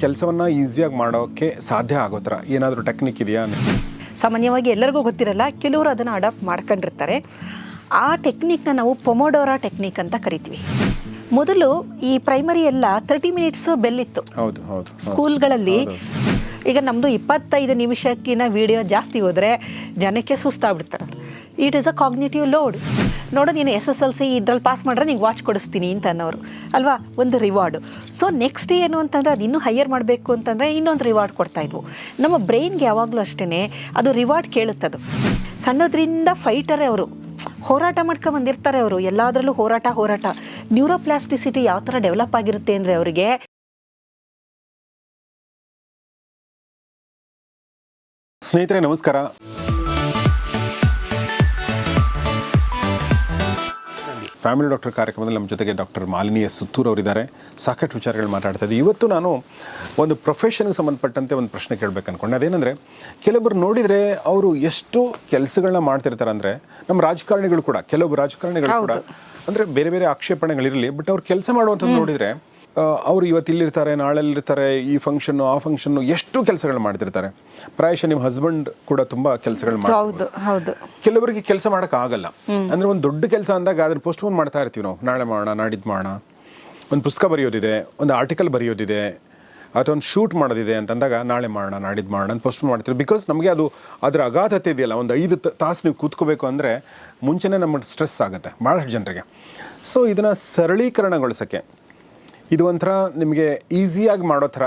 ಕೆಲಸವನ್ನ ಈಸಿಯಾಗಿ ಮಾಡೋಕ್ಕೆ ಸಾಧ್ಯ ಆಗೋ ಥರ? ಏನಾದರೂ ಟೆಕ್ನಿಕ್ ಇದೆಯಾ ಸಾಮಾನ್ಯವಾಗಿ ಎಲ್ಲರಿಗೂ ಗೊತ್ತಿರಲ್ಲ ಕೆಲವರು ಅದನ್ನು ಅಡಾಪ್ಟ್ ಮಾಡ್ಕೊಂಡಿರ್ತಾರೆ. ಆ ಟೆಕ್ನಿಕ್ನ ನಾವು ಪೊಮೊಡೋರಾ ಟೆಕ್ನಿಕ್ ಅಂತ ಕರಿತೀವಿ. ಮೊದಲು ಈ ಪ್ರೈಮರಿ ಎಲ್ಲ ತರ್ಟಿ ಮಿನಿಟ್ಸ್ ಬೆಲ್ ಇತ್ತು. ಹೌದು ಹೌದು ಸ್ಕೂಲ್ಗಳಲ್ಲಿ ಈಗ ನಮ್ಮದು ಇಪ್ಪತ್ತೈದು ನಿಮಿಷಕ್ಕಿನ ವಿಡಿಯೋ ಜಾಸ್ತಿ ಹೋದರೆ ಜನಕ್ಕೆ ಸುಸ್ತಾಗ್ಬಿಡ್ತಾರೆ. It is a cognitive load ನೋಡು ನೀನು ಎಸ್ ಎಸ್ ಎಲ್ ಸಿ ಇದ್ರಲ್ಲಿ ಪಾಸ್ ಮಾಡ್ರೆ ನಿಂಗೆ ವಾಚ್ ಕೊಡಿಸ್ತೀನಿ ಅಂತ ಅನ್ನೋರು. ಅಲ್ವಾ? ಒಂದು ರಿವಾರ್ಡು ಸೊ ನೆಕ್ಸ್ಟ್ ಏನು ಅಂತಂದರೆ ಅದು ಇನ್ನೂ ಹೈಯರ್ ಮಾಡಬೇಕು ಅಂತಂದರೆ ಇನ್ನೊಂದು ರಿವಾರ್ಡ್ ಕೊಡ್ತಾ ಇದ್ವು. ನಮ್ಮ ಬ್ರೈನ್ಗೆ ಯಾವಾಗಲೂ ಅಷ್ಟೇ ಅದು ರಿವಾರ್ಡ್ ಕೇಳುತ್ತದು. ಸಣ್ಣದ್ರಿಂದ ಫೈಟರೇ ಅವರು. ಹೋರಾಟ ಮಾಡ್ಕೊಂಡು ಬಂದಿರ್ತಾರೆ ಅವರು. ಎಲ್ಲದರಲ್ಲೂ ಹೋರಾಟ ಹೋರಾಟ. ನ್ಯೂರೋಪ್ಲಾಸ್ಟಿಸಿಟಿ ಯಾವ ಥರ ಡೆವಲಪ್ ಆಗಿರುತ್ತೆ ಅಂದರೆ ಅವರಿಗೆ ಸ್ನೇಹಿತರೆ, ನಮಸ್ಕಾರ. ಫ್ಯಾಮಿಲಿ ಡಾಕ್ಟರ್ ಕಾರ್ಯಕ್ರಮದಲ್ಲಿ ನಮ್ಮ ಜೊತೆಗೆ ಡಾಕ್ಟರ್ ಮಾಲಿನಿ ಸುತ್ತೂರು ಸುತ್ತೂರ್ ಅವರಿದ್ದಾರೆ. ಸಾಕಷ್ಟು ವಿಚಾರಗಳು ಮಾತಾಡ್ತಾ ಇದ್ದೀವಿ. ಇವತ್ತು ನಾನು ಒಂದು ಪ್ರೊಫೆಷನ್ಗೆ ಸಂಬಂಧಪಟ್ಟಂತೆ ಒಂದು ಪ್ರಶ್ನೆ ಕೇಳಬೇಕು ಅಂದ್ಕೊಂಡೆ ಅದೇನೆಂದರೆ ಕೆಲವರು ನೋಡಿದರೆ ಅವರು ಎಷ್ಟು ಕೆಲಸಗಳನ್ನ ಮಾಡ್ತಿರ್ತಾರೆ ಅಂದರೆ ನಮ್ಮ ರಾಜಕಾರಣಿಗಳು ಕೂಡ ಕೆಲವೊಬ್ಬರು ರಾಜಕಾರಣಿಗಳು ಕೂಡ ಅಂದರೆ ಬೇರೆ ಬೇರೆ ಆಕ್ಷೇಪಣೆಗಳಿರಲಿ ಬಟ್ ಅವ್ರು ಕೆಲಸ ಮಾಡುವಂಥದ್ದು ನೋಡಿದರೆ ಅವ್ರು ಇವತ್ತು ಇಲ್ಲಿರ್ತಾರೆ ನಾಳೆ ಇಲ್ಲಿರ್ತಾರೆ ಈ ಫಂಕ್ಷನ್ನು ಆ ಫಂಕ್ಷನ್ನು ಎಷ್ಟು ಕೆಲಸಗಳು ಮಾಡ್ತಿರ್ತಾರೆ. ಪ್ರಾಯಶಃ ನಿಮ್ಮ ಹಸ್ಬೆಂಡ್ ಕೂಡ ತುಂಬ ಕೆಲಸಗಳು ಮಾಡ್ತಾರೆ ಹೌದು ಹೌದು. ಕೆಲವರಿಗೆ ಕೆಲಸ ಮಾಡಕ್ ಆಗಲ್ಲ ಅಂದ್ರೆ ಒಂದು ದೊಡ್ಡ ಕೆಲಸ ಅಂದಾಗ ಅದನ್ನ ಪೋಸ್ಟ್ಪೋನ್ ಮಾಡ್ತಾ ಇರ್ತೀವಿ ನಾವು. ನಾಳೆ ಮಾಡೋಣ ನಾಡಿದ್ದು ಮಾಡೋಣ. ಒಂದು ಪುಸ್ತಕ ಬರೆಯೋದಿದೆ ಒಂದು ಆರ್ಟಿಕಲ್ ಬರೆಯೋದಿದೆ ಅಥವಾ ಒಂದು ಶೂಟ್ ಮಾಡೋದಿದೆ ಅಂತಂದಾಗ ನಾಳೆ ಮಾಡೋಣ ನಾಡಿದ್ದು ಮಾಡೋಣ ಅಂತ ಪೋಸ್ಟ್ಪೋನ್ ಮಾಡ್ತೀವಿ. ಬಿಕಾಸ್ ನಮಗೆ ಅದು ಅದರ ಅಗಾಧತೆ ಇದೆಯಲ್ಲ ಒಂದು ಐದು ತಾಸು ನೀವು ಕೂತ್ಕೋಬೇಕು ಅಂದರೆ ಮುಂಚೆನೇ ನಮ್ಮ ಸ್ಟ್ರೆಸ್ ಆಗುತ್ತೆ ಭಾಳಷ್ಟು ಜನರಿಗೆ. ಸೊ ಇದನ್ನು ಸರಳೀಕರಣಗೊಳಿಸೋಕ್ಕೆ ಇದು ಒಂಥರ ನಿಮಗೆ ಈಸಿಯಾಗಿ ಮಾಡೋ ಥರ,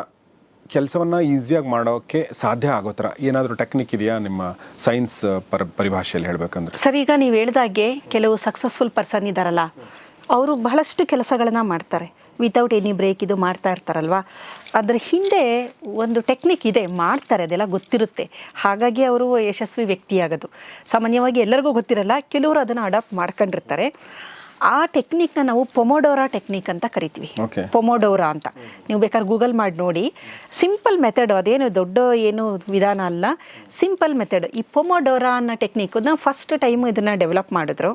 ಕೆಲಸವನ್ನು ಈಸಿಯಾಗಿ ಮಾಡೋಕ್ಕೆ ಸಾಧ್ಯ ಆಗೋ ಥರ. ಏನಾದರೂ ಟೆಕ್ನಿಕ್ ಇದೆಯಾ ನಿಮ್ಮ ಸೈನ್ಸ್ ಪರ್, ಪರಿಭಾಷೆಯಲ್ಲಿ ಹೇಳಬೇಕಂದ್ರೆ? ಸರ್, ಈಗ ನೀವು ಹೇಳ್ದಾಗೆ ಕೆಲವು ಸಕ್ಸಸ್ಫುಲ್ ಪರ್ಸನ್ ಇದ್ದಾರಲ್ಲ ಅವರು ಬಹಳಷ್ಟು ಕೆಲಸಗಳನ್ನು ಮಾಡ್ತಾರೆ. ವಿತೌಟ್ ಎನಿ ಬ್ರೇಕ್ ಇದು ಮಾಡ್ತಾ ಇರ್ತಾರಲ್ವ? ಅದರ ಹಿಂದೆ ಒಂದು ಟೆಕ್ನಿಕ್ ಇದೆ, ಮಾಡ್ತಾರೆ, ಅದೆಲ್ಲ ಗೊತ್ತಿರುತ್ತೆ. ಹಾಗಾಗಿ ಅವರು ಯಶಸ್ವಿ ವ್ಯಕ್ತಿಯಾಗೋದು. ಸಾಮಾನ್ಯವಾಗಿ ಎಲ್ಲರಿಗೂ ಗೊತ್ತಿರಲ್ಲ, ಕೆಲವರು ಅದನ್ನು ಅಡಾಪ್ಟ್ ಮಾಡ್ಕೊಂಡಿರ್ತಾರೆ. ಆ ಟೆಕ್ನಿಕ್ನ ನಾವು ಪೊಮೊಡೋರಾ ಟೆಕ್ನಿಕ್ ಅಂತ ಕರಿತೀವಿ. ಪೊಮೊಡೋರಾ ಅಂತ. ನೀವು ಬೇಕಾದ್ರೆ ಗೂಗಲ್ ಮಾಡಿ ನೋಡಿ. ಸಿಂಪಲ್ ಮೆಥಡ್ ಅದೇನು ದೊಡ್ಡ ಏನು ವಿಧಾನ ಅಲ್ಲ. ಸಿಂಪಲ್ ಮೆಥಡ್ ಈ ಪೊಮೊಡೋರಾ ಅನ್ನೋ ಟೆಕ್ನಿಕ್ ನಾವು ಫಸ್ಟ್ ಟೈಮ್ ಇದನ್ನು ಡೆವಲಪ್ ಮಾಡಿದ್ರು.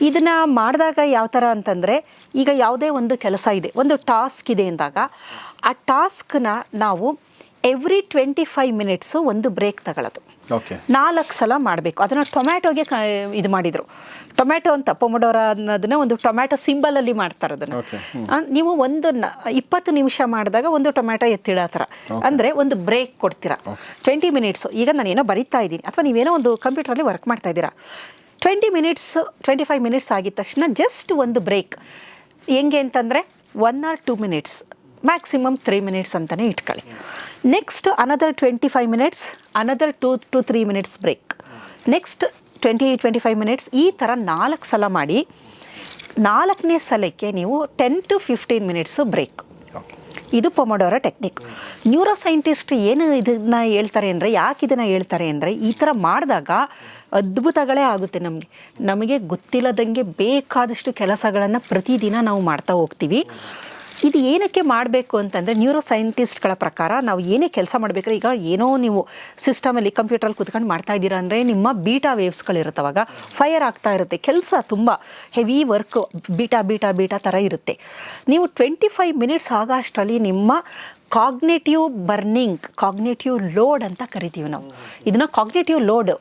ಇದನ್ನು ಮಾಡಿದಾಗ ಯಾವ ಥರ ಅಂತಂದರೆ ಈಗ ಯಾವುದೇ ಒಂದು ಕೆಲಸ ಇದೆ ಒಂದು ಟಾಸ್ಕ್ ಇದೆ ಅಂದಾಗ ಆ ಟಾಸ್ಕ್ನ ನಾವು ಎವ್ರಿ ಟ್ವೆಂಟಿ ಫೈವ್ ಮಿನಿಟ್ಸು ಒಂದು ಬ್ರೇಕ್ ತಗೊಳ್ಳೋದು ನಾಲ್ಕು ಸಲ ಮಾಡಬೇಕು. ಅದನ್ನು ಟೊಮ್ಯಾಟೋಗೆ ಕ ಇದು ಮಾಡಿದರು. ಟೊಮ್ಯಾಟೊ ಅಂತ ಪೊಮೊಡೋರ ಅನ್ನೋದನ್ನ ಒಂದು ಟೊಮ್ಯಾಟೊ ಸಿಂಬಲಲ್ಲಿ ಮಾಡ್ತಾರೆ ಅದನ್ನು. ನೀವು ಒಂದು ಇಪ್ಪತ್ತು ನಿಮಿಷ ಮಾಡಿದಾಗ ಒಂದು ಟೊಮ್ಯಾಟೊ ಎತ್ತಿಡೋ ಥರ. ಅಂದರೆ ಒಂದು ಬ್ರೇಕ್ ಕೊಡ್ತೀರಾ. Twenty minutes. ಈಗ ನಾನು ಏನೋ ಬರಿತಾ ಇದ್ದೀನಿ. ಅಥವಾ ನೀವೇನೋ ಒಂದು ಕಂಪ್ಯೂಟ್ರಲ್ಲಿ ವರ್ಕ್ ಮಾಡ್ತಾ ಇದ್ದೀರಾ. Twenty minutes twenty five minutes ಆಗಿದ ತಕ್ಷಣ ಜಸ್ಟ್ ಒಂದು ಬ್ರೇಕ್. ಹೆಂಗೆ ಅಂತಂದರೆ one or two minutes maximum three minutes ಅಂತಲೇ ಇಟ್ಕೊಳ್ಳಿ. Next another twenty five minutes another two to three minutes break next twenty twenty five minutes ಈ ಥರ ನಾಲ್ಕು ಸಲ ಮಾಡಿ, ನಾಲ್ಕನೇ ಸಲಕ್ಕೆ ನೀವು ten to fifteen minutes break ಇದು ಪೊಮೊಡೋರ ಟೆಕ್ನಿಕ್ ನ್ಯೂರೋ ಸೈಂಟಿಸ್ಟ್ ಏನು ಇದನ್ನ ಹೇಳ್ತಾರೆ ಅಂದರೆ, ಯಾಕೆ ಇದನ್ನು ಹೇಳ್ತಾರೆ ಅಂದರೆ, ಈ ಥರ ಮಾಡಿದಾಗ ಅದ್ಭುತಗಳೇ ಆಗುತ್ತೆ ನಮಗೆ. ನಮಗೆ ಗೊತ್ತಿಲ್ಲದಂಗೆ ಬೇಕಾದಷ್ಟು ಕೆಲಸಗಳನ್ನು ಪ್ರತಿದಿನ ನಾವು ಮಾಡ್ತಾ ಹೋಗ್ತೀವಿ. ಇದು ಏನಕ್ಕೆ ಮಾಡಬೇಕು ಅಂತಂದರೆ ನ್ಯೂರೋ ಸೈಂಟಿಸ್ಟ್ಗಳ ಪ್ರಕಾರ ನಾವು ಏನೇ ಕೆಲಸ ಮಾಡಬೇಕಾದ್ರೆ ಈಗ ಏನೋ ನೀವು ಸಿಸ್ಟಮಲ್ಲಿ ಕಂಪ್ಯೂಟ್ರಲ್ಲಿ ಕುತ್ಕೊಂಡು ಮಾಡ್ತಾ ಇದ್ದೀರಾ ಅಂದರೆ ನಿಮ್ಮ ಬೀಟಾ ವೇವ್ಸ್ಗಳಿರುತ್ತವಾಗ ಫೈರ್ ಆಗ್ತಾ ಇರುತ್ತೆ. ಕೆಲಸ ತುಂಬ heavy work beta beta beta ಥರ ಇರುತ್ತೆ. ನೀವು ಟ್ವೆಂಟಿ ಫೈವ್ ಮಿನಿಟ್ಸ್ ಆಗೋ ಅಷ್ಟರಲ್ಲಿ ನಿಮ್ಮ ಕಾಗ್ನೇಟಿವ್ ಬರ್ನಿಂಗ್ ಕಾಗ್ನೇಟಿವ್ ಲೋಡ್ ಅಂತ ಕರಿತೀವಿ ನಾವು. ಇದನ್ನ ಕಾಗ್ನೇಟಿವ್ ಲೋಡ್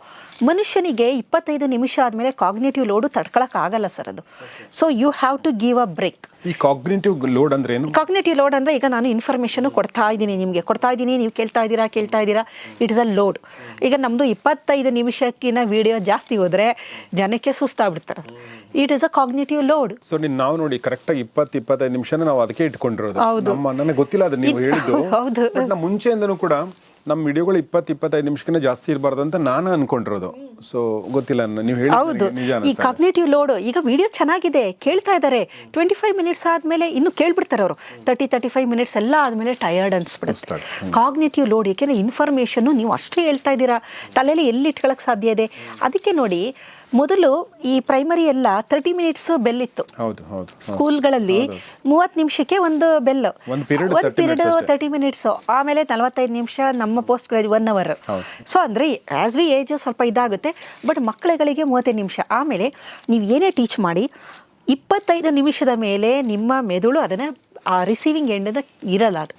ಮನುಷ್ಯನಿಗೆ ಇಪ್ಪತ್ತೈದು ನಿಮಿಷ ಆದಮೇಲೆ ಕಾಗ್ನೇಟಿವ್ ಲೋಡು ತಡ್ಕೊಳಕ್ಕಾಗಲ್ಲ ಸರ್ ಅದು. So you have to give a break ಈ ಕಾಗ್ನೇಟಿವ್ ಲೋಡ್ ಅಂದ್ರೆ ಏನು? ಕಾಗ್ನೇಟಿವ್ ಲೋಡ್ ಅಂದರೆ ಈಗ ನಾನು ಇನ್ಫಾರ್ಮೇಷನ್ ಕೊಡ್ತಾ ಇದ್ದೀನಿ ನಿಮಗೆ. ಕೊಡ್ತಾ ಇದ್ದೀನಿ ನೀವು ಕೇಳ್ತಾ ಇದ್ದೀರಾ ಕೇಳ್ತಾ ಇದ್ದೀರಾ. ಇಟ್ ಇಸ್ ಅ ಲೋಡ್ ಈಗ ನಮ್ಮದು ಇಪ್ಪತ್ತೈದು ನಿಮಿಷಕ್ಕಿನ ವಿಡಿಯೋ ಜಾಸ್ತಿ ಹೋದ್ರೆ ಜನಕ್ಕೆ ಸುಸ್ತಾಗ್ಬಿಡ್ತಾರೆ. It is a cognitive load so ನೀನ್ ನಾವು ನೋಡಿ ಕರೆಕ್ಟಾಗಿ ಇಪ್ಪತ್ತು ಇಪ್ಪತ್ತೈದು ನಿಮಿಷನ ನಾವು ಅದಕ್ಕೆ ಇಟ್ಕೊಂಡಿರೋದು. ನಮ್ಮ ನನಗೆ ಗೊತ್ತಿಲ್ಲ ಅದು ನೀವು ಹೇಳಿದ್ದು. ಹೌದು. ಬಟ್ ನಮ್ಮ ಮುಂಚೆಯಿಂದನೂ ಕೂಡ ನಮ್ಮ ವಿಡಿಯೋಗಳು ಇಪ್ಪತ್ತು ಇಪ್ಪತ್ತೈದು ನಿಮಿಷಕ್ಕಿಂತ ಜಾಸ್ತಿ ಇರಬಾರ್ದು ಅಂತ ನಾನು ಅನ್ಕೊಂಡಿರೋದು. ಸೊ ಗೊತ್ತಿಲ್ಲ ನೀವು ಹೌದು. ನಿಜ ಈ ಅನಿಸ್ತಾ ಇದೆ. ಕಾಗ್ನೇಟಿವ್ ಲೋಡ್ ಈಗ ವಿಡಿಯೋ ಚೆನ್ನಾಗಿದೆ. ಕೇಳ್ತಾ ಇದ್ದಾರೆ ಟ್ವೆಂಟಿ ಫೈವ್ ಮಿನಿಟ್ಸ್ ಆದಮೇಲೆ ಇನ್ನು ಕೇಳ್ಬಿಡ್ತಾರೆ ಅವರು. ತರ್ಟಿ ತರ್ಟಿ ಫೈವ್ ಮಿನಿಟ್ಸ್ ಎಲ್ಲ ಆದಮೇಲೆ ಟಯರ್ಡ್ ಅನ್ಸ್ಬಿಡುತ್ತೆ. ಕಾಗ್ನೇಟಿವ್ ಲೋಡ್ ಏಕೆಂದ್ರೆ ಇನ್ಫಾರ್ಮೇಷನ್ನು ನೀವು ಅಷ್ಟೇ ಹೇಳ್ತಾ ಇದ್ದೀರಾ. ತಲೆಯಲ್ಲಿ ಎಲ್ಲಿ ಇಟ್ಕೊಳಕ್ ಸಾಧ್ಯ ಇದೆ? ಅದಕ್ಕೆ ನೋಡಿ ಮೊದಲು ಈ ಪ್ರೈಮರಿ ಎಲ್ಲ ತರ್ಟಿ ಮಿನಿಟ್ಸ್ ಬೆಲ್ ಇತ್ತು. ಸ್ಕೂಲ್ಗಳಲ್ಲಿ ಮೂವತ್ತು ನಿಮಿಷಕ್ಕೆ ಒಂದು ಬೆಲ್ ಒಂದು period 30 ಪೀರಿಯಡ್ ತರ್ಟಿ ಮಿನಿಟ್ಸ್ ಆಮೇಲೆ ನಲವತ್ತೈದು ನಿಮಿಷ ನಮ್ಮ ಪೋಸ್ಟ್ ಗ್ರಾಜು ಒನ್ ಅವರ್. ಸೊ ಅಂದರೆ ಆ್ಯಸ್ ವಿ ಏಜ್ ಸ್ವಲ್ಪ ಇದಾಗುತ್ತೆ ಬಟ್ ಮಕ್ಕಳುಗಳಿಗೆ ಮೂವತ್ತೈದು ನಿಮಿಷ. ಆಮೇಲೆ ನೀವು ಏನೇ ಟೀಚ್ ಮಾಡಿ ಇಪ್ಪತ್ತೈದು ನಿಮಿಷದ ಮೇಲೆ ನಿಮ್ಮ ಮೆದುಳು ಅದನ್ನು ಆ ರಿಸೀವಿಂಗ್ ಎಂಡ್ ಇರಲ್ಲ ಅದು.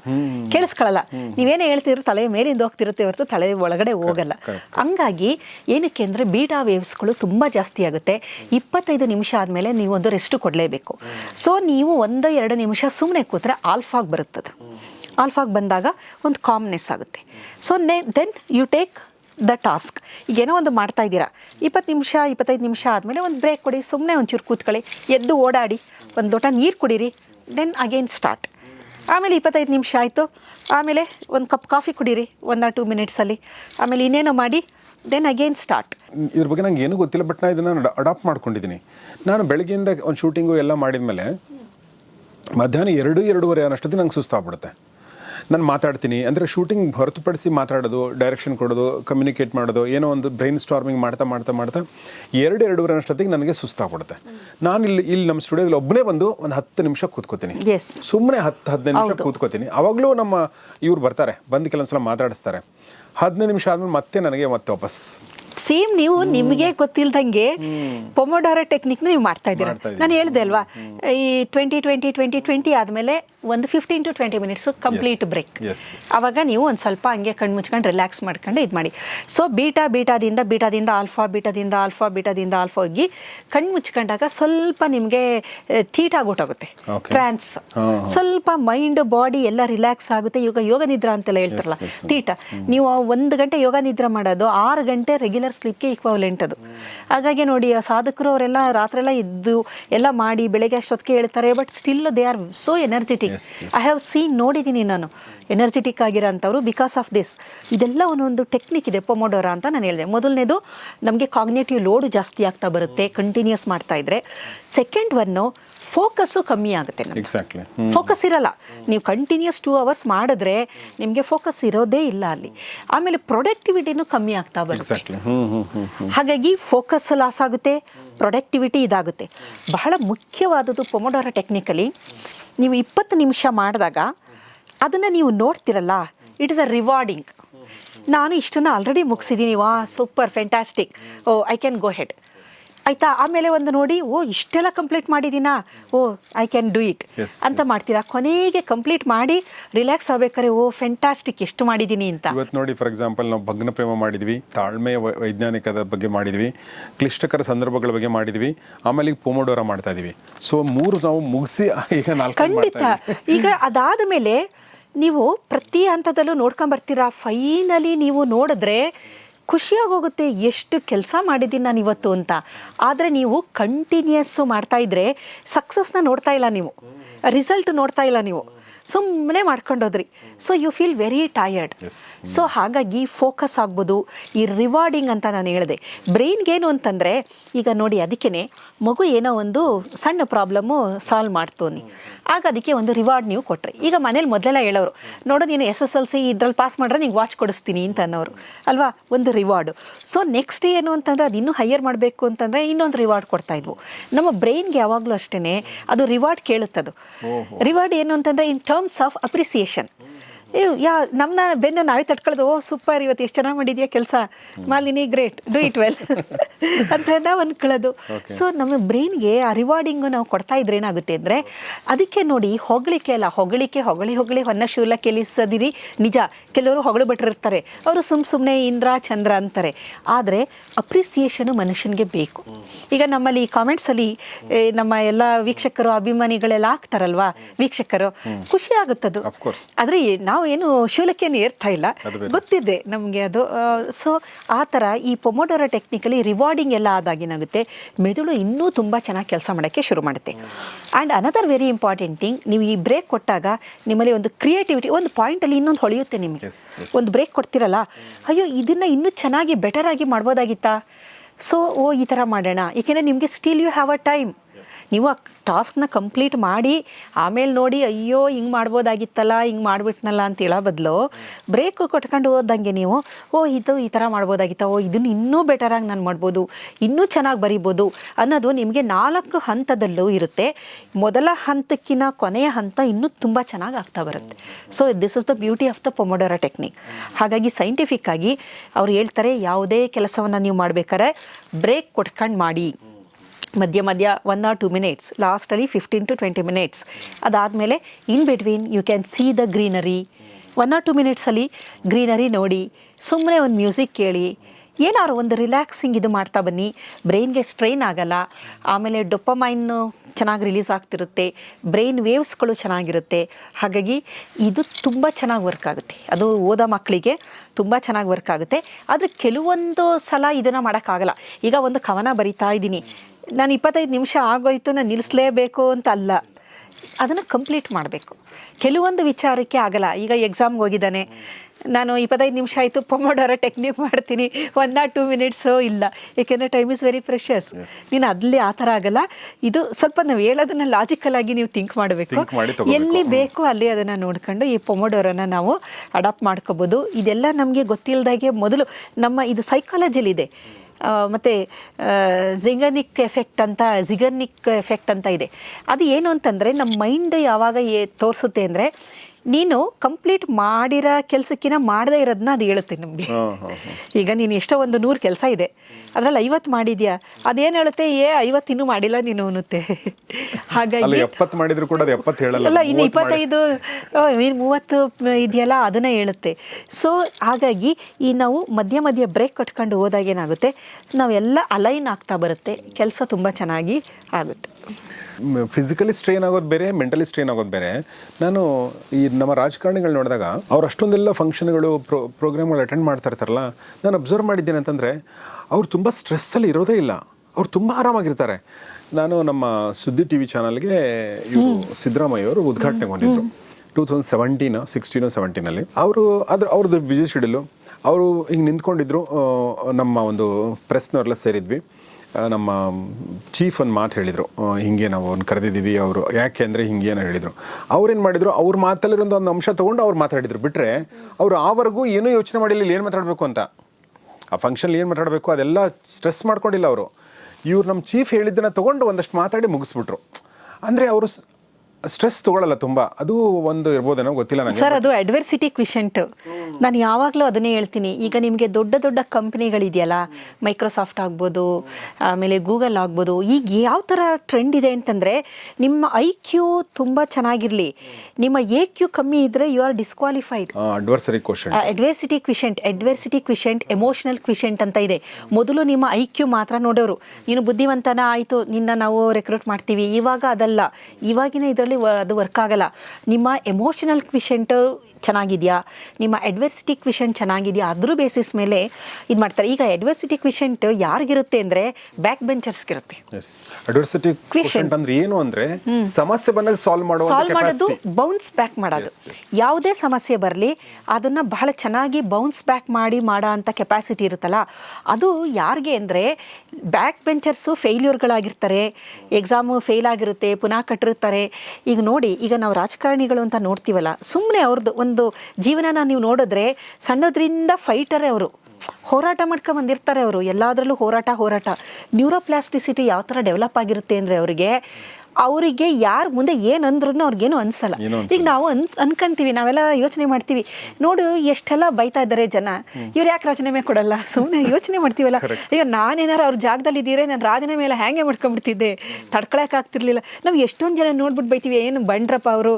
ಕೇಳಿಸ್ಕೊಳ್ಳಲ್ಲ ನೀವೇನೇ ಹೇಳ್ತಿದ್ರು ತಲೆ ಮೇಲಿಂದ ಹೋಗ್ತಿರುತ್ತೆ ಹೊರತು ತಲೆ ಒಳಗಡೆ ಹೋಗಲ್ಲ. ಹಂಗಾಗಿ ಏನಕ್ಕೆ ಅಂದರೆ ಬೀಟಾ ವೇವ್ಸ್ಗಳು ತುಂಬ ಜಾಸ್ತಿ ಆಗುತ್ತೆ. ಇಪ್ಪತ್ತೈದು ನಿಮಿಷ ಆದಮೇಲೆ ನೀವು ಒಂದು ರೆಸ್ಟ್ ಕೊಡಲೇಬೇಕು. ಸೊ ನೀವು ಒಂದು ಎರಡು ನಿಮಿಷ ಸುಮ್ಮನೆ ಕೂತ್ರೆ ಆಲ್ಫಾಗ್ ಬರುತ್ತದೆ. ಆಲ್ಫಾಗ್ ಬಂದಾಗ ಒಂದು ಕಾಮ್ನೆಸ್ ಆಗುತ್ತೆ. ಸೊ ನೆ then you take the task ಈಗ ಏನೋ ಒಂದು ಮಾಡ್ತಾ ಇದ್ದೀರಾ. ಇಪ್ಪತ್ತು ನಿಮಿಷ ಇಪ್ಪತ್ತೈದು ನಿಮಿಷ ಆದಮೇಲೆ ಒಂದು ಬ್ರೇಕ್ ಕೊಡಿ. ಸುಮ್ಮನೆ ಒಂಚೂರು ಕೂತ್ಕೊಳ್ಳಿ. ಎದ್ದು ಓಡಾಡಿ. ಒಂದು ಲೋಟ ನೀರು ಕುಡೀರಿ. ದೆನ್ ಅಗೇನ್ ಸ್ಟಾರ್ಟ್ ಆಮೇಲೆ ಇಪ್ಪತ್ತೈದು ನಿಮಿಷ ಆಯಿತು. ಆಮೇಲೆ ಒಂದು ಕಪ್ ಕಾಫಿ ಕುಡೀರಿ ಒನ್ ಆರ್ ಟೂ ಮಿನಿಟ್ಸಲ್ಲಿ ಆಮೇಲೆ ಇನ್ನೇನೋ ಮಾಡಿ ದೆನ್ ಅಗೇನ್ ಸ್ಟಾರ್ಟ್ ಇದ್ರ ಬಗ್ಗೆ ನಂಗೆ ಏನೂ ಗೊತ್ತಿಲ್ಲ ಬಟ್ ನಾನು ಇದನ್ನು ಅಡಾಪ್ಟ್ ಮಾಡ್ಕೊಂಡಿದ್ದೀನಿ ನಾನು ಬೆಳಗ್ಗೆಯಿಂದ ಒಂದು ಶೂಟಿಂಗು ಎಲ್ಲ ಮಾಡಿದ ಮೇಲೆ ಮಧ್ಯಾಹ್ನ ಎರಡು, ಎರಡೂವರೆ ಅನ್ನೋಷ್ಟೊತ್ತಿಗೆ ನಂಗೆ ಸುಸ್ತಾಗ್ಬಿಡುತ್ತೆ. ನಾನು ಮಾತಾಡ್ತೀನಿ. ಅಂದರೆ ಶೂಟಿಂಗ್ ಹೊರತುಪಡಿಸಿ ಮಾತಾಡೋದು ಡೈರೆಕ್ಷನ್ ಕೊಡೋದು ಕಮ್ಯುನಿಕೇಟ್ ಮಾಡೋದು ಏನೋ ಒಂದು ಬ್ರೈನ್ ಸ್ಟಾರ್ಮಿಂಗ್ ಮಾಡ್ತಾ ಮಾಡ್ತಾ ಮಾಡ್ತಾ ಎರಡು ಎರಡೂವರೆ ಅಷ್ಟೊತ್ತಿಗೆ ನನಗೆ ಸುಸ್ತಾಗ್ಬಿಡುತ್ತೆ. ನಾನು ಇಲ್ಲಿ ಇಲ್ಲಿ ನಮ್ಮ ಸ್ಟುಡಿಯೋದಲ್ಲಿ ಒಬ್ಬನೇ ಬಂದು ಒಂದು ಹತ್ತು ನಿಮಿಷ ಕೂತ್ಕೋತೀನಿ. ಎಸ್ ಸುಮ್ಮನೆ ಹತ್ತು ಹದಿನೈದು ನಿಮಿಷ ಕೂತ್ಕೋತೀನಿ. ಅವಾಗಲೂ ನಮ್ಮ ಇವ್ರು ಬರ್ತಾರೆ ಬಂದು ಕೆಲವೊಂದ್ಸಲ ಮಾತಾಡಿಸ್ತಾರೆ. ಹದಿನೈದು ನಿಮಿಷ ಆದ್ಮೇಲೆ ಮತ್ತೆ ನನಗೆ ಮತ್ತೆ ವಾಪಸ್. ಸೇಮ್ ನೀವು ನಿಮಗೆ ಗೊತ್ತಿಲ್ದಂಗೆ ಪೊಮೊಡಾರ ಟೆಕ್ನಿಕ್ ನೀವು ಮಾಡ್ತಾ ಇದ್ದೀರ? ನಾನು ಹೇಳ್ದೆ ಅಲ್ವಾ? ಈ ಟ್ವೆಂಟಿ ಟ್ವೆಂಟಿ ಟ್ವೆಂಟಿ ಟ್ವೆಂಟಿ ಆದಮೇಲೆ ಒಂದು fifteen to twenty minutes complete break. ಅವಾಗ ನೀವು ಒಂದು ಸ್ವಲ್ಪ ಹಂಗೆ ಕಣ್ಣು ಮುಚ್ಕೊಂಡು ರಿಲ್ಯಾಕ್ಸ್ ಮಾಡ್ಕೊಂಡು ಇದು ಮಾಡಿ. ಸೊ ಬೀಟಾ ಬೀಟಾದಿಂದ ಬೀಟಾದಿಂದ ಆಲ್ಫಾ ಬೀಟಾದಿಂದ ಆಲ್ಫಾ ಬೀಟಾದಿಂದ ಆಲ್ಫಾ ಹೋಗಿ ಕಣ್ಣು ಮುಚ್ಕೊಂಡಾಗ ಸ್ವಲ್ಪ ನಿಮಗೆ Okay. ಟ್ರಾನ್ಸ್ ಸ್ವಲ್ಪ ಮೈಂಡ್ ಬಾಡಿ ಎಲ್ಲ ರಿಲ್ಯಾಕ್ಸ್ ಆಗುತ್ತೆ. ಯೋಗ ಯೋಗ ನಿದ್ರಾ ಅಂತೆಲ್ಲ ಹೇಳ್ತಾರಲ್ಲ ಥೀಟಾ ತೀಟ ನೀವು ಒಂದು ಗಂಟೆ ಯೋಗ ನಿದ್ರಾ ಮಾಡೋದು ಆರು ಗಂಟೆ ರೆಗ್ಯುಲರ್ ಸ್ಲೀಪ್ಗೆ ಈಕ್ವಲೆಂಟ್ ಅದು. ಹಾಗಾಗಿ ನೋಡಿ ಆ ಸಾಧಕರು ಅವರೆಲ್ಲ ರಾತ್ರೆಲ್ಲ ಇದ್ದು ಎಲ್ಲ ಮಾಡಿ ಬೆಳಗ್ಗೆ ಅಷ್ಟೊತ್ತಿಗೆ ಹೇಳ್ತಾರೆ but still they are so energetic. I have seen ನೋಡಿದ್ದೀನಿ ನಾನು ಎನರ್ಜೆಟಿಕ್ ಆಗಿರೋಂಥವ್ರು ಬಿಕಾಸ್ ಆಫ್ ದಿಸ್ ಇದೆಲ್ಲ ಒಂದೊಂದು ಟೆಕ್ನಿಕ್ ಇದೆ ಪೊಮೊಡೋರ ಅಂತ ನಾನು ಹೇಳಿದೆ. ಮೊದಲನೇದು ನಮಗೆ ಕಾಗ್ನೇಟಿವ್ ಲೋಡ್ ಜಾಸ್ತಿ ಆಗ್ತಾ ಬರುತ್ತೆ ಕಂಟಿನ್ಯೂಸ್ ಮಾಡ್ತಾ ಇದ್ರೆ. ಸೆಕೆಂಡ್ ಒನ್ನು ಫೋಕಸ್ಸು ಕಮ್ಮಿ ಆಗುತ್ತೆ ನಮ್ಗೆ ಫೋಕಸ್ ಇರಲ್ಲ. ನೀವು ಕಂಟಿನ್ಯೂಸ್ ಟೂ ಅವರ್ಸ್ ಮಾಡಿದ್ರೆ ನಿಮಗೆ ಫೋಕಸ್ ಇರೋದೇ ಇಲ್ಲ ಅಲ್ಲಿ. ಆಮೇಲೆ ಪ್ರೊಡಕ್ಟಿವಿಟಿನೂ ಕಮ್ಮಿ ಆಗ್ತಾ ಬರುತ್ತೆ. ಹಾಗಾಗಿ ಫೋಕಸ್ ಲಾಸ್ ಆಗುತ್ತೆ ಪ್ರೊಡಕ್ಟಿವಿಟಿ ಇದಾಗುತ್ತೆ. ಬಹಳ ಮುಖ್ಯವಾದದ್ದು ಪೊಮೊಡೋರ ಟೆಕ್ನಿಕಲಿ ನೀವು ಇಪ್ಪತ್ತು ನಿಮಿಷ ಮಾಡಿದಾಗ ಅದನ್ನು ನೀವು ನೋಡ್ತಿರಲ್ಲ ಇಟ್ ಇಸ್ ಅ ರಿವಾರ್ಡಿಂಗ್ ನಾನು ಇಷ್ಟನ್ನು already ಮುಗಿಸಿದ್ದೀನಿ. Wow super fantastic oh I can go head ಆಯ್ತಾ? ಆಮೇಲೆ ಒಂದು ನೋಡಿ ಓ ಇಷ್ಟೆಲ್ಲ ಕಂಪ್ಲೀಟ್ ಮಾಡಿದ್ದೀನಾ? Oh I can do it ಅಂತ ಮಾಡ್ತೀರಾ? ಕೊನೆಗೆ ಕಂಪ್ಲೀಟ್ ಮಾಡಿ ರಿಲ್ಯಾಕ್ಸ್ ಆಗ್ಬೇಕಾದ್ರೆ ಓ ಫೆಂಟಾಸ್ಟಿಕ್ ಎಷ್ಟು ಮಾಡಿದ್ದೀನಿ ಅಂತ. ಇವತ್ತು ನೋಡಿ ಫಾರ್ ಎಕ್ಸಾಂಪಲ್ ನಾವು ಭಗ್ನ ಪ್ರೇಮ ಮಾಡಿದ್ವಿ ತಾಳ್ಮೆಯ ವೈ- ವೈಜ್ಞಾನಿಕದ ಬಗ್ಗೆ ಮಾಡಿದ್ವಿ ಕ್ಲಿಷ್ಟಕರ ಸಂದರ್ಭಗಳ ಬಗ್ಗೆ ಮಾಡಿದ್ವಿ ಆಮೇಲೆ ಈಗ ಪೊಮೊಡೋರ ಮಾಡ್ತಾ ಇದೀವಿ. ಸೊ ಮೂರು ನಾವು ಮುಗಿಸಿ ಈಗ ನಾಲ್ಕು ಖಂಡಿತ. ಈಗ ಅದಾದ ಮೇಲೆ ನೀವು ಪ್ರತಿ ಹಂತದಲ್ಲೂ ನೋಡ್ಕೊಂಬರ್ತೀರಾ? ಫೈನಲಿ ನೀವು ನೋಡಿದ್ರೆ ಖುಷಿಯಾಗಿ ಹೋಗುತ್ತೆ ಎಷ್ಟು ಕೆಲಸ ಮಾಡಿದ್ದೀನಿ ನಾನು ಇವತ್ತು ಅಂತ. ಆದರೆ ನೀವು ಕಂಟಿನ್ಯೂಸ್ಸು ಮಾಡ್ತಾ ಸಕ್ಸಸ್ನ ನೋಡ್ತಾ ಇಲ್ಲ ನೀವು. ರಿಸಲ್ಟ್ ನೋಡ್ತಾ ಇಲ್ಲ ನೀವು. ಸುಮ್ಮನೆ ಮಾಡ್ಕೊಂಡೋದ್ರಿ. So you feel very tired so ಹಾಗಾಗಿ ಫೋಕಸ್ ಆಗ್ಬೋದು. ಈ ರಿವಾರ್ಡಿಂಗ್ ಅಂತ ನಾನು ಹೇಳಿದೆ. ಬ್ರೈನ್ಗೇನು ಅಂತಂದರೆ ಈಗ ನೋಡಿ ಅದಕ್ಕೇ ಮಗು ಏನೋ ಒಂದು ಸಣ್ಣ ಪ್ರಾಬ್ಲಮ್ಮು ಸಾಲ್ವ್ ಮಾಡ್ತೋನಿ. ಆಗ ಅದಕ್ಕೆ ಒಂದು ರಿವಾರ್ಡ್ ನೀವು ಕೊಟ್ಟರೆ ಈಗ ಮನೇಲಿ ಮೊದಲೆಲ್ಲ ಹೇಳೋರು ನೋಡು ನೀನು ಎಸ್ ಎಸ್ ಎಲ್ ಸಿ ಇದ್ರಲ್ಲಿ ಪಾಸ್ ಮಾಡ್ರೆ ನಿಂಗೆ ವಾಚ್ ಕೊಡಿಸ್ತೀನಿ ಅಂತ ಅನ್ನೋರು. ಅಲ್ವಾ? ಒಂದು ರಿವಾರ್ಡು ಸೊ ನೆಕ್ಸ್ಟ್ ಏನು ಅಂತಂದರೆ ಅದು ಇನ್ನೂ ಹೈಯರ್ ಮಾಡಬೇಕು ಅಂತಂದರೆ ಇನ್ನೊಂದು ರಿವಾರ್ಡ್ ಕೊಡ್ತಾ ಇದ್ವು. ನಮ್ಮ ಬ್ರೈನ್ಗೆ ಯಾವಾಗಲೂ ಅಷ್ಟೇ ಅದು ರಿವಾರ್ಡ್ ಕೇಳುತ್ತದು. ರಿವಾರ್ಡ್ ಏನು ಅಂತಂದರೆ ಇನ್ ಟರ್ಮ್ಸ್ ಆಫ್ ಅಪ್ರಿಸಿಯೇಷನ್ ಯಾ ನಮ್ಮನ್ನ ಬೆನ್ನು ನಾವೇ ತಟ್ಕೊಳ್ಳೋದು ಓ ಸೂಪರ್ ಇವತ್ತು ಎಷ್ಟು ಚೆನ್ನಾಗಿ ಮಾಡಿದ್ಯಾ ಕೆಲಸ? Malini great do it well ಅಂತ ನಾವು ಅನ್ಕೊಳ್ಳೋದು. ಸೊ ನಮ್ಮ ಬ್ರೈನ್ಗೆ ಆ ರಿವಾರ್ಡಿಂಗ್ ನಾವು ಕೊಡ್ತಾ ಇದ್ರೆ ಏನಾಗುತ್ತೆ ಅಂದರೆ ಅದಕ್ಕೆ ನೋಡಿ ಹೊಗಳಿಕೆ ಅಲ್ಲ ಹೊಗಳಿಕೆ ಹೊಗಳಿ ಹೊಗಳಿ ಹೊನ್ನ ಶೂಲ ಕೆಲಿಸದಿರಿ. ನಿಜ ಕೆಲವರು ಹೊಗಳು ಬಿಟ್ಟಿರ್ತಾರೆ. ಅವರು ಸುಮ್ ಸುಮ್ಮನೆ ಇಂದ್ರ ಚಂದ್ರ ಅಂತಾರೆ. ಆದರೆ ಅಪ್ರಿಸಿಯೇಷನು ಮನುಷ್ಯನಿಗೆ ಬೇಕು. ಈಗ ನಮ್ಮಲ್ಲಿ ಕಾಮೆಂಟ್ಸಲ್ಲಿ ನಮ್ಮ ಎಲ್ಲ ವೀಕ್ಷಕರು ಅಭಿಮಾನಿಗಳೆಲ್ಲ ಆಗ್ತಾರಲ್ವಾ? ವೀಕ್ಷಕರು ಖುಷಿ ಆಗುತ್ತದು. ಆದರೆ ನಾವು ಏನು ಶೂಲಕ್ಕೇನು ಏರ್ತಾ ಇಲ್ಲ. ಗೊತ್ತಿದೆ ನಮಗೆ ಅದು. ಸೊ ಆ ಥರ ಈ ಪೊಮೊಡೋರ ಟೆಕ್ನಿಕಲಿ ರಿವಾರ್ಡಿಂಗ್ ಎಲ್ಲ ಆದಾಗ ಏನಾಗುತ್ತೆ? ಮೆದುಳು ಇನ್ನೂ ತುಂಬ ಚೆನ್ನಾಗಿ ಕೆಲಸ ಮಾಡೋಕ್ಕೆ ಶುರು ಮಾಡುತ್ತೆ. And another very important thing ನೀವು ಈ ಬ್ರೇಕ್ ಕೊಟ್ಟಾಗ ನಿಮ್ಮಲ್ಲಿ ಒಂದು ಕ್ರಿಯೇಟಿವಿಟಿ ಒಂದು ಪಾಯಿಂಟಲ್ಲಿ ಇನ್ನೊಂದು ಹೊಳೆಯುತ್ತೆ ನಿಮಗೆ. ಒಂದು ಬ್ರೇಕ್ ಕೊಡ್ತಿರಲ್ಲ? ಅಯ್ಯೋ ಇದನ್ನು ಇನ್ನೂ ಚೆನ್ನಾಗಿ ಬೆಟರ್ ಆಗಿ ಮಾಡ್ಬೋದಾಗಿತ್ತಾ? ಸೊ ಓ ಈ ಥರ ಮಾಡೋಣ. ಏಕೆಂದರೆ ನಿಮಗೆ still you have a time ನೀವು ಆ ಟಾಸ್ಕ್ನ ಕಂಪ್ಲೀಟ್ ಮಾಡಿ ಆಮೇಲೆ ನೋಡಿ, ಅಯ್ಯೋ, ಹಿಂಗೆ ಮಾಡ್ಬೋದಾಗಿತ್ತಲ್ಲ, ಹಿಂಗೆ ಮಾಡಿಬಿಟ್ನಲ್ಲ ಅಂತ ಹೇಳೋ ಬದಲು ಬ್ರೇಕ್ ಕೊಟ್ಕೊಂಡು ಹೋದಂಗೆ ನೀವು, ಓ, ಇದು ಈ ಥರ ಮಾಡ್ಬೋದಾಗಿತ್ತ, ಓ, ಇದನ್ನು ಇನ್ನೂ ಬೆಟರಾಗಿ ನಾನು ಮಾಡ್ಬೋದು, ಇನ್ನೂ ಚೆನ್ನಾಗಿ ಬರಿಬೋದು ಅನ್ನೋದು ನಿಮಗೆ ನಾಲ್ಕು ಹಂತದಲ್ಲೂ ಇರುತ್ತೆ. ಮೊದಲ ಹಂತಕ್ಕಿಂತ ಕೊನೆಯ ಹಂತ ಇನ್ನೂ ತುಂಬ ಚೆನ್ನಾಗಿ ಆಗ್ತಾ ಬರುತ್ತೆ. So this is the beauty of the Pomodoro technique ಹಾಗಾಗಿ ಸೈಂಟಿಫಿಕ್ ಆಗಿ ಅವ್ರು ಹೇಳ್ತಾರೆ, ಯಾವುದೇ ಕೆಲಸವನ್ನು ನೀವು ಮಾಡ್ಬೇಕಾದ್ರೆ ಬ್ರೇಕ್ ಕೊಟ್ಕೊಂಡು ಮಾಡಿ. ಮಧ್ಯ ಮಧ್ಯ ಒನ್ ಆರ್ ಟು ಮಿನಿಟ್ಸ್ ಲಾಸ್ಟಲ್ಲಿ ಫಿಫ್ಟೀನ್ ಟು ಟ್ವೆಂಟಿ ಮಿನಿಟ್ಸ್ ಅದಾದಮೇಲೆ in between you can see the greenery one or two ಮಿನಿಟ್ಸಲ್ಲಿ greenery ನೋಡಿ ಸುಮ್ಮನೆ ಒಂದು ಮ್ಯೂಸಿಕ್ ಕೇಳಿ ಏನಾದ್ರು ಒಂದು ರಿಲ್ಯಾಕ್ಸಿಂಗ್ ಇದು ಮಾಡ್ತಾ ಬನ್ನಿ. ಬ್ರೈನ್ಗೆ ಸ್ಟ್ರೈನ್ ಆಗಲ್ಲ. ಆಮೇಲೆ ಡೊಪಮೈನು ಚೆನ್ನಾಗಿ ರಿಲೀಸ್ ಆಗ್ತಿರುತ್ತೆ. ಬ್ರೈನ್ ವೇವ್ಸ್ಗಳು ಚೆನ್ನಾಗಿರುತ್ತೆ. ಹಾಗಾಗಿ ಇದು ತುಂಬ ಚೆನ್ನಾಗಿ ವರ್ಕ್ ಆಗುತ್ತೆ. ಅದು ಓದ ಮಕ್ಕಳಿಗೆ ತುಂಬ ಚೆನ್ನಾಗಿ ವರ್ಕ್ ಆಗುತ್ತೆ. ಆದರೆ ಕೆಲವೊಂದು ಸಲ ಇದನ್ನು ಮಾಡೋಕ್ಕಾಗಲ್ಲ. ಈಗ ಒಂದು ಕವನ ಬರಿತಾ ಇದ್ದೀನಿ. ನಾನು ಇಪ್ಪತ್ತೈದು ನಿಮಿಷ ಆಗೋಯ್ತು ನಾನು ನಿಲ್ಲಿಸಲೇಬೇಕು ಅಂತ ಅಲ್ಲ ಅದನ್ನು ಕಂಪ್ಲೀಟ್ ಮಾಡಬೇಕು. ಕೆಲವೊಂದು ವಿಚಾರಕ್ಕೆ ಆಗಲ್ಲ. ಈಗ ಎಕ್ಸಾಮ್ಗೆ ಹೋಗಿದ್ದಾನೆ. ನಾನು ಇಪ್ಪತ್ತೈದು ನಿಮಿಷ ಆಯಿತು ಪೊಮೊಡೋರ ಟೆಕ್ನಿಕ್ ಮಾಡ್ತೀನಿ. ಒನ್ ಆರ್ ಟೂ ಮಿನಿಟ್ಸು ಇಲ್ಲ. ಏಕೆಂದರೆ ಟೈಮ್ ಇಸ್ ವೆರಿ ಪ್ರೆಷಸ್ ನೀನು ಅಲ್ಲಿ ಆ ಥರ ಆಗಲ್ಲ. ಇದು ಸ್ವಲ್ಪ ನಾವು ಹೇಳೋದನ್ನ ಲಾಜಿಕಲ್ ಆಗಿ ನೀವು ಥಿಂಕ್ ಮಾಡಬೇಕು. ಎಲ್ಲಿ ಬೇಕು ಅಲ್ಲಿ ಅದನ್ನು ನೋಡ್ಕೊಂಡು ಈ ಪೊಮೋಡೋರನ್ನು ನಾವು ಅಡಾಪ್ಟ್ ಮಾಡ್ಕೋಬೋದು. ಇದೆಲ್ಲ ನಮಗೆ ಗೊತ್ತಿಲ್ಲದಾಗೆ ಮೊದಲು ನಮ್ಮ ಇದು ಸೈಕಾಲಜಿಲಿದೆ ಮತ್ತು ಜಿಂಗನಿಕ್ ಎಫೆಕ್ಟ್ ಅಂತ ಜಿಗರ್ನಿಕ್ ಎಫೆಕ್ಟ್ ಅಂತ ಇದೆ. ಅದು ಏನು ಅಂತಂದರೆ, ನಮ್ಮ ಮೈಂಡ್ ಯಾವಾಗ ಏ ತೋರಿಸುತ್ತೆ ಅಂದರೆ ನೀನು ಕಂಪ್ಲೀಟ್ ಮಾಡಿರೋ ಕೆಲಸಕ್ಕಿಂತ ಮಾಡದೇ ಇರೋದನ್ನ ಅದು ಹೇಳುತ್ತೆ ನಮಗೆ. ಈಗ ನೀನು ಎಷ್ಟೋ ಒಂದು ನೂರು ಕೆಲಸ ಇದೆ. ಅದರಲ್ಲಿ ಐವತ್ತು ಮಾಡಿದ್ಯಾ? ಅದೇನು ಹೇಳುತ್ತೆ? ಏ ಐವತ್ತು ಇನ್ನೂ ಮಾಡಿಲ್ಲ ನೀನು ಅನ್ನುತ್ತೆ. ಹಾಗಾಗಿ ಎಪ್ಪತ್ತು ಮಾಡಿದ್ರು ಕೂಡ ಎಪ್ಪತ್ತು ಹೇಳಲ್ಲ. ಅಲ್ಲ ಇನ್ನು ಇಪ್ಪತ್ತೈದು ಇನ್ನು ಮೂವತ್ತು ಇದೆಯಲ್ಲ ಅದನ್ನೇ ಹೇಳುತ್ತೆ. ಸೊ ಹಾಗಾಗಿ ಈ ನಾವು ಮಧ್ಯ ಮಧ್ಯ ಬ್ರೇಕ್ ಕಟ್ಕೊಂಡು ಹೋದಾಗ ಏನಾಗುತ್ತೆ? ನಾವೆಲ್ಲ ಅಲೈನ್ ಆಗ್ತಾ ಬರುತ್ತೆ. ಕೆಲಸ ತುಂಬ ಚೆನ್ನಾಗಿ ಆಗುತ್ತೆ. ಫಿಸಿಕಲಿ ಸ್ಟ್ರೈನ್ ಆಗೋದು ಬೇರೆ ಮೆಂಟಲಿ ಸ್ಟ್ರೈನ್ ಆಗೋದು ಬೇರೆ. ನಾನು ಈ ನಮ್ಮ ರಾಜಕಾರಣಿಗಳು ನೋಡಿದಾಗ ಅವ್ರು ಅಷ್ಟೊಂದೆಲ್ಲ ಫಂಕ್ಷನ್ಗಳು ಪ್ರೊ ಪ್ರೋಗ್ರಾಮ್ಗಳು ಅಟೆಂಡ್ ಮಾಡ್ತಾ ಇರ್ತಾರಲ್ಲ ನಾನು ಅಬ್ಸರ್ವ್ ಮಾಡಿದ್ದೇನೆ ಅಂತಂದರೆ ಅವ್ರು ತುಂಬ ಸ್ಟ್ರೆಸ್ಸಲ್ಲಿ ಇರೋದೇ ಇಲ್ಲ. ಅವ್ರು ತುಂಬ ಆರಾಮಾಗಿರ್ತಾರೆ. ನಾನು ನಮ್ಮ ಸುದ್ದಿ ಟಿ ವಿ ಚಾನಲ್ಗೆ ಇವರು ಸಿದ್ದರಾಮಯ್ಯ ಅವರು ಉದ್ಘಾಟನೆ ಹೊಂದಿದ್ರು ಟೂ ತೌಸಂಡ್ ಸೆವೆಂಟೀನ ಸಿಕ್ಸ್ಟೀನು ಸೆವೆಂಟೀನಲ್ಲಿ ಅವರು ಅದ್ರ ಅವ್ರದ್ದು ಬಿಸಿ ಶೆಡ್ಯೂಲು ಅವರು ಹಿಂಗೆ ನಿಂತ್ಕೊಂಡಿದ್ರು ನಮ್ಮ ಒಂದು ಪ್ರೆಸ್ನವರೆಲ್ಲ ಸೇರಿದ್ವಿ. ನಮ್ಮ ಚೀಫ್ ಒಂದು ಮಾತು ಹೇಳಿದರು. ಹಿಂಗೆ ನಾವು ಅವ್ನು ಕರೆದಿದ್ದೀವಿ, ಅವರು ಯಾಕೆ ಅಂದರೆ ಹಿಂಗೆ ಏನೋ ಹೇಳಿದರು. ಅವ್ರೇನು ಮಾಡಿದರು? ಅವ್ರ ಮಾತಲ್ಲಿರೋ ಒಂದು ಅಂಶ ತೊಗೊಂಡು ಅವ್ರು ಮಾತಾಡಿದ್ರು. ಬಿಟ್ಟರೆ ಅವರು ಆವರೆಗೂ ಏನೂ ಯೋಚನೆ ಮಾಡಿಲ್ಲ ಏನು ಮಾತಾಡಬೇಕು ಅಂತ. ಆ ಫಂಕ್ಷನ್ ಏನು ಮಾತಾಡಬೇಕು? ಅದೆಲ್ಲ ಸ್ಟ್ರೆಸ್ ಮಾಡ್ಕೊಂಡಿಲ್ಲ ಅವರು. ಇವ್ರು ನಮ್ಮ ಚೀಫ್ ಹೇಳಿದ್ದನ್ನು ತೊಗೊಂಡು ಒಂದಷ್ಟು ಮಾತಾಡಿ ಮುಗಿಸ್ಬಿಟ್ರು. ಅಂದರೆ ಅವರು ಸ್ಟ್ರೆಸ್ ತಗೊಳ್ಳಲ್ಲ ತುಂಬ. ಅದು ಒಂದು ಇರ್ಬೋದೇನೋ ಗೊತ್ತಿಲ್ಲ ನನಗೆ. ಸರ್ ಅದು ಅಡ್ವರ್ಸಿಟಿ ಕ್ವಿಶೆಂಟ್ ನಾನು ಯಾವಾಗಲೂ ಅದನ್ನೇ ಹೇಳ್ತೀನಿ. ಈಗ ನಿಮಗೆ ದೊಡ್ಡ ದೊಡ್ಡ ಕಂಪ್ನಿಗಳಿದೆಯಲ್ಲ ಮೈಕ್ರೋಸಾಫ್ಟ್ ಆಗ್ಬೋದು ಆಮೇಲೆ ಗೂಗಲ್ ಆಗ್ಬೋದು ಈಗ ಯಾವ ಥರ ಟ್ರೆಂಡ್ ಇದೆ ಅಂತಂದರೆ ನಿಮ್ಮ ಐ ಕ್ಯೂ ತುಂಬ ಚೆನ್ನಾಗಿರಲಿ. ನಿಮ್ಮ ಎ ಕ್ಯೂ ಕಮ್ಮಿ ಇದ್ದರೆ you are disqualified adversary quotient adversity quotient adversity quotient emotional quotient ಅಂತ ಇದೆ. ಮೊದಲು ನಿಮ್ಮ ಐ ಕ್ಯೂ ಮಾತ್ರ ನೋಡೋರು. ನೀನು ಬುದ್ಧಿವಂತನ ಆಯಿತು ನಿನ್ನ ನಾವು ರೆಕ್ರೂಟ್ ಮಾಡ್ತೀವಿ. ಇವಾಗ ಅದಲ್ಲ. ಇವಾಗಿನ ಇದರಲ್ಲಿ ಅದು ವರ್ಕ್ ಆಗಲ್ಲ. ನಿಮ್ಮ ಎಮೋಷನಲ್ ಕ್ವಿಶೆಂಟ್ ಚೆನ್ನಾಗಿದೆಯಾ? ನಿಮ್ಮ ಅಡ್ವರ್ಸಿಟಿ ಕ್ವಿಷನ್ ಚೆನ್ನಾಗಿದೆಯಾ? ಅದ್ರ ಬೇಸಿಸ್ ಮೇಲೆ ಇದು ಮಾಡ್ತಾರೆ. ಈಗ ಅಡ್ವರ್ಸಿಟಿ ಕ್ವಿಶೆಂಟ್ ಯಾರಿಗಿರುತ್ತೆ ಅಂದ್ರೆ ಬ್ಯಾಕ್ ಬೆಂಚರ್ಸ್ ಇರುತ್ತೆ ಅಡ್ವರ್ಸಿಟಿ ಅಂದ್ರೆ ಏನು ಅಂದ್ರೆ ಸಮಸ್ಯೆ ಬಂದಾಗ ಸಾಲ್ವ್ ಮಾಡೋ ಸಾಲ್ವ್ ಮಾಡೋದು ಬೌನ್ಸ್ ಬ್ಯಾಕ್ ಮಾಡೋದು. ಯಾವುದೇ ಸಮಸ್ಯೆ ಬರಲಿ ಅದನ್ನ ಬಹಳ ಚೆನ್ನಾಗಿ ಬೌನ್ಸ್ ಬ್ಯಾಕ್ ಮಾಡಿ ಮಾಡೋ ಅಂತ ಕೆಪಾಸಿಟಿ ಇರುತ್ತಲ್ಲ ಅದು ಯಾರಿಗೆ ಅಂದ್ರೆ ಬ್ಯಾಕ್ ಬೆಂಚರ್ಸು ಫೇಲ್ಯೂರ್ಗಳಾಗಿರ್ತಾರೆ ಎಕ್ಸಾಮು ಫೇಲ್ ಆಗಿರುತ್ತೆ ಪುನಃ ಕಟ್ಟಿರ್ತಾರೆ ಈಗ ನೋಡಿ ಈಗ ನಾವು ರಾಜಕಾರಣಿಗಳು ಅಂತ ನೋಡ್ತೀವಲ್ಲ ಸುಮ್ಮನೆ ಅವ್ರದ್ದು ಒಂದು ಜೀವನನ ನೀವು ನೋಡಿದ್ರೆ ಸಣ್ಣದ್ರಿಂದ ಫೈಟರೇ ಅವರು. ಹೋರಾಟ ಮಾಡ್ಕೊಂಡು ಬಂದಿರ್ತಾರೆ ಅವರು. ಎಲ್ಲದರಲ್ಲೂ ಹೋರಾಟ ಹೋರಾಟ. ನ್ಯೂರೋಪ್ಲಾಸ್ಟಿಸಿಟಿ ಯಾವ ಥರ ಡೆವಲಪ್ ಆಗಿರುತ್ತೆ ಅಂದರೆ ಅವರಿಗೆ ಅವರಿಗೆ ಯಾರು ಮುಂದೆ ಏನು ಅಂದ್ರೂ ಅವ್ರಿಗೇನು ಅನ್ಸಲ್ಲ. ಈಗ ನಾವು ಅನ್ ಅನ್ಕೊಂತೀವಿ ನಾವೆಲ್ಲ ಯೋಚನೆ ಮಾಡ್ತೀವಿ. ನೋಡು ಎಷ್ಟೆಲ್ಲ ಬೈತಾ ಇದ್ದಾರೆ ಜನ. ಇವ್ರು ಯಾಕೆ ರಾಜೀನಾಮೆ ಕೊಡಲ್ಲ? ಸುಮ್ಮನೆ ಯೋಚನೆ ಮಾಡ್ತೀವಲ್ಲ. ಅಯ್ಯೋ ನಾನೇನಾರು ಅವ್ರ ಜಾಗದಲ್ಲಿ ಇದ್ದೀರೆ? ನಾನು ರಾಜೀನಾಮೆ ಎಲ್ಲ ಹ್ಯಾಂಗೆ ಮಾಡ್ಕೊಂಡ್ಬಿಡ್ತಿದ್ದೆ? ತಡ್ಕೊಳಕ್ಕಾಗ್ತಿರ್ಲಿಲ್ಲ ನಾವು ಎಷ್ಟೊಂದು ಜನ ನೋಡ್ಬಿಟ್ಟು ಬೈತೀವಿ ಏನು ಬಂಡ್ರಪ್ಪ ಅವರು.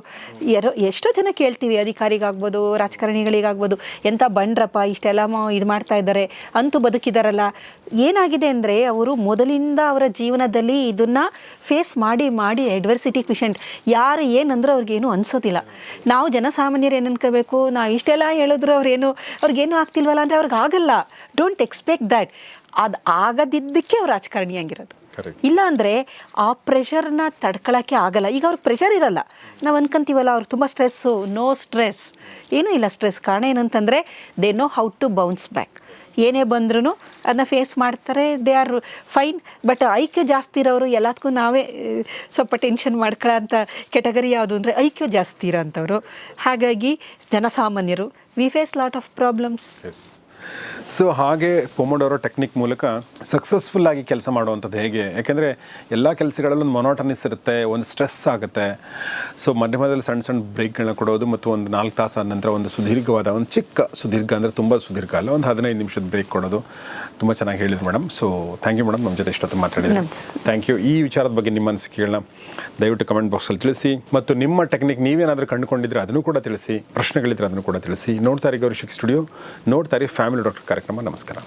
ಯಾರೋ ಎಷ್ಟೋ ಜನ ಕೇಳ್ತೀವಿ ಅಧಿಕಾರಿಗಾಗ್ಬೋದು ರಾಜಕಾರಣಿಗಳಿಗಾಗ್ಬೋದು. ಎಂಥ ಬಂಡ್ರಪ್ಪ ಇಷ್ಟೆಲ್ಲ ಇದು ಮಾಡ್ತಾ ಇದ್ದಾರೆ ಅಂತೂ ಬದುಕಿದಾರಲ್ಲ. ಏನಾಗಿದೆ ಅಂದರೆ ಅವರು ಮೊದಲಿಂದ ಅವರ ಜೀವನದಲ್ಲಿ ಇದನ್ನ ಫೇಸ್ ಮಾಡಿ ಮಾಡಿ ಅಡ್ವರ್ಸಿಟಿ ಕ್ವಿಷೆಂಟ್ ಯಾರು ಏನಂದ್ರೆ ಅವ್ರಿಗೇನು ಅನ್ಸೋದಿಲ್ಲ. ನಾವು ಜನಸಾಮಾನ್ಯರು ಏನು ಅನ್ಕೋಬೇಕು? ನಾವು ಇಷ್ಟೆಲ್ಲ ಹೇಳಿದ್ರು ಅವ್ರೇನು ಅವ್ರಿಗೇನು ಆಗ್ತಿಲ್ವಲ್ಲ ಅಂದರೆ ಅವ್ರಿಗೆ ಆಗಲ್ಲ. ಡೋಂಟ್ ಎಕ್ಸ್ಪೆಕ್ಟ್ ದ್ಯಾಟ್ ಅದು ಆಗದಿದ್ದಕ್ಕೆ ಅವ್ರು ರಾಜಕಾರಣಿಯಾಗಿರೋದು. ಇಲ್ಲ ಅಂದರೆ ಆ ಪ್ರೆಷರ್ನ ತಡ್ಕೊಳಕ್ಕೆ ಆಗಲ್ಲ. ಈಗ ಅವ್ರಿಗೆ ಪ್ರೆಷರ್ ಇರಲ್ಲ. ನಾವು ಅನ್ಕಂತೀವಲ್ಲ ಅವ್ರು ತುಂಬ ಸ್ಟ್ರೆಸ್ಸು ನೋ ಸ್ಟ್ರೆಸ್ ಏನೂ ಇಲ್ಲ ಸ್ಟ್ರೆಸ್ ಕಾರಣ ಏನಂತಂದರೆ they know how to bounce back ಏನೇ ಬಂದ್ರೂ ಅದನ್ನ ಫೇಸ್ ಮಾಡ್ತಾರೆ. ದೇ ಆರ್ ಫೈನ್ ಬಟ್ ಐಕ್ಯ ಜಾಸ್ತಿ ಇರೋರು ಎಲ್ಲದಕ್ಕೂ ನಾವೇ ಸ್ವಲ್ಪ ಟೆನ್ಷನ್ ಮಾಡ್ಕೊಳ್ಳೋ ಅಂತ ಕೆಟಗರಿ ಯಾವುದು ಅಂದರೆ ಐಕ್ಯ ಜಾಸ್ತಿ ಇರೋಂಥವ್ರು. ಹಾಗಾಗಿ ಜನಸಾಮಾನ್ಯರು we face lot of problems so ಹಾಗೆ ಪೊಮೊಡೋರೋ ಟೆಕ್ನಿಕ್ ಮೂಲಕ ಸಕ್ಸಸ್ಫುಲ್ ಆಗಿ ಕೆಲಸ ಮಾಡುವಂಥದ್ದು ಹೇಗೆ? ಯಾಕೆಂದರೆ ಎಲ್ಲ ಕೆಲಸಗಳಲ್ಲೂ ಒಂದು ಮೊನೋಟನಿಸ್ ಇರುತ್ತೆ ಒಂದು ಸ್ಟ್ರೆಸ್ ಆಗುತ್ತೆ. ಸೊ ಮಧ್ಯ ಮಧ್ಯದಲ್ಲಿ ಸಣ್ಣ ಸಣ್ಣ ಬ್ರೇಕ್ಗಳನ್ನ ಕೊಡೋದು ಮತ್ತು ಒಂದು ನಾಲ್ಕು ತಾಸು ಆದ ನಂತರ ಒಂದು ಸುದೀರ್ಘವಾದ ಒಂದು ಚಿಕ್ಕ ಸುದೀರ್ಘ ಅಂದರೆ ತುಂಬ ಸುದೀರ್ಘ ಅಲ್ಲ ಒಂದು ಹದಿನೈದು ನಿಮಿಷದ ಬ್ರೇಕ್ ಕೊಡೋದು. ತುಂಬ ಚೆನ್ನಾಗಿ ಹೇಳಿದ್ರು madam so thank you madam ನಮ್ಮ ಜೊತೆ ಇಷ್ಟೊತ್ತು ಮಾತಾಡಿದ್ರೆ. ಥ್ಯಾಂಕ್ ಯು ಈ ವಿಚಾರದ ಬಗ್ಗೆ ನಿಮ್ಮ ಅನಿಸಿಕೆಗಳನ್ನ ದಯವಿಟ್ಟು ಕಮೆಂಟ್ ಬಾಕ್ಸಲ್ಲಿ ತಿಳಿಸಿ. ಮತ್ತು ನಿಮ್ಮ ಟೆಕ್ನಿಕ್ ನೀವೇನಾದರೂ ಕಂಡುಕೊಂಡಿದ್ರೆ ಅದನ್ನು ಕೂಡ ತಿಳಿಸಿ. ಪ್ರಶ್ನೆಗಳಿದ್ರೆ ಅದನ್ನು ಕೂಡ ತಿಳಿಸಿ. ನೋಡ್ತಾರೆ ಗೌರಿಶಿಕ್ ಸ್ಟುಡಿಯೋ ನೋಡ್ತಾರೆ ಫ್ಯಾಮಿಲಿ ಡಾಕ್ಟರ್ ಕಾರ್ಯಕ್ರಮ ನಮಸ್ಕಾರ.